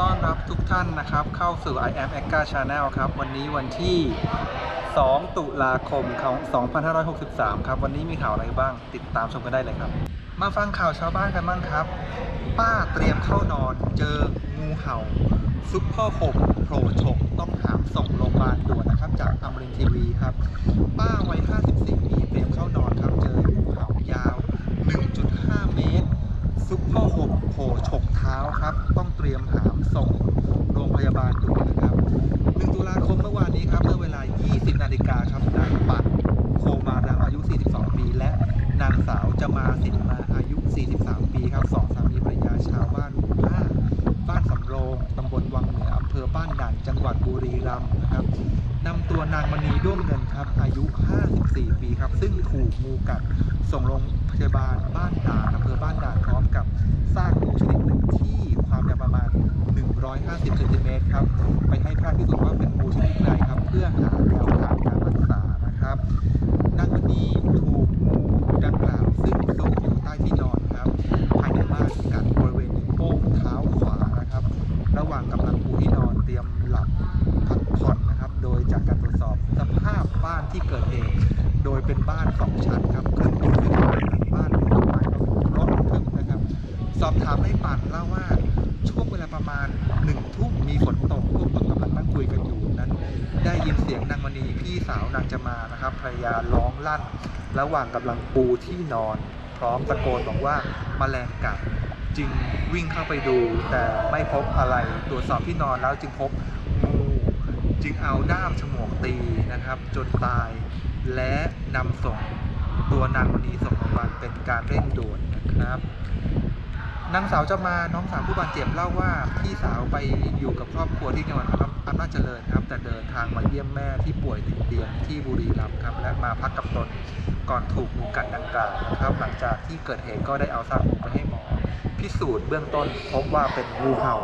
ต้อนรับทุกท่านนะครับ เข้าสู่ I am a g a Channel ครับ วันนี้วันที่ 2 ตุลาคมของ2563 ครับ วันนี้มีข่าวอะไรบ้าง ติดตามชมกันได้เลยครับ มาฟังข่าวชาวบ้านกันบ้างครับ ป้าเตรียมเข้านอน เจองูเห่า ซุปเปอร์หกโผล่ฉกต้องหามส่งโรงพยาบาลด่วนนะครับ จากอมรินทีวีครับ ป้าวัย 54 ปีเตรียมเข้านอนครับ เจองูเห่ายาว 1.5 เมตร ซุปเปอร์หกโผล่ฉกเท้าครับ ต้องเตรียมหามส่งโรงพยาบาลด่วนนะครับ 1 ตุลาคมเมื่อวานนี้ครับ เมื่อเวลา 20 นาฬิกาครับ นางปัดโคมาดำอายุ 42 ปี และนางสาว สินมาอายุ 43 ปีครับสองสามีภรรยาชาวบ้านหมู่ห้าบ้านสำโรงตำบลวังเหนืออำเภอบ้านด่านจังหวัดบุรีรัมย์นะครับนำตัวนางมณีด้วงเงินครับอายุ 54 ปีครับ ซึ่งถูกงูกัดส่งโรงพยาบาลบ้านด่านอำเภอบ้านด่านพร้อมกับซากงูชนิดหนึ่งที่ความยาวประมาณ 150เซนติเมตรครับไปให้แพทย์พิสูจน์ว่าเป็นงูชนิดใดครับ เพื่อหาแนวทางการรักษานะครับ นางมณีถูกงูดังกล่าว ซึ่งซุกอยู่ใต้ที่นอนครับ ภายในบ้านกัดบริเวณนิ้วโป้งเท้าขวานะครับ ระหว่างกำลังปูที่นอนเตรียมหลับพักผ่อนนะครับ โดยจากการตรวจสอบสภาพบ้านที่เกิดเหตุโดยเป็นบ้านสองชั้นครับขึ้นอยู่ที่หลังบ้านเป็นไม้รถทึบนะครับ สอบถามให้ปันเล่าว่าช่วงเวลาประมาณหนึ่งทุ่มมีฝนตกพวกตนกำลังนั่งคุยกันอยู่นั้น ได้ยินเสียงนางมณีพี่สาวนางจะมานะครับภรรยาร้องลั่น ระหว่างกำลังปูที่นอน พร้อมตะโกนบอกว่าแมลงกัด จึงวิ่งเข้าไปดูแต่ไม่พบอะไรตรวจสอบที่นอนแล้วจึงพบงูจึงเอาด้ามฉมวกตีนะครับ จนตายและนำส่งตัวนางมณีส่งโรงพยาบาลเป็นการเร่งด่วนนะครับนางสาวจะมาน้องสาวผู้บาดเจ็บเล่าว่าพี่สาวไปอยู่กับครอบครัวที่จังหวัดอำนาจเจริญครับ แต่เดินทางมาเยี่ยมแม่ที่ป่วยติดเตียงที่บุรีรัมย์ครับ และมาพักกับตนก่อนถูกงูกัดดังกล่าวนะครับ หลังจากที่เกิดเหตุก็ได้เอาซากงูไปให้หมอ พิสูจน์เบื้องต้นพบว่าเป็นงูเห่า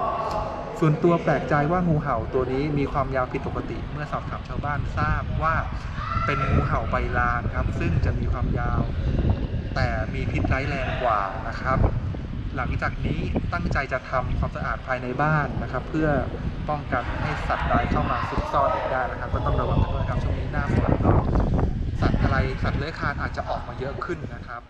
ส่วนตัวแปลกใจว่างูเห่าตัวนี้มีความยาวผิดปกติ เมื่อสอบถามชาวบ้านทราบว่าเป็นงูเห่าใบลานครับ ซึ่งจะมีความยาว แต่มีพิษร้ายแรงกว่านะครับ หลังจากนี้ตั้งใจจะทำความสะอาดภายในบ้านนะครับ เพื่อป้องกันให้สัตว์ร้ายเข้ามาซุกซ่อนได้นะครับ ก็ต้องระวังกันด้วยครับช่วงนี้หน้าฝนก็สัตว์อะไรสัตว์เลื้อยคลานอาจจะออกมาเยอะขึ้นนะครับ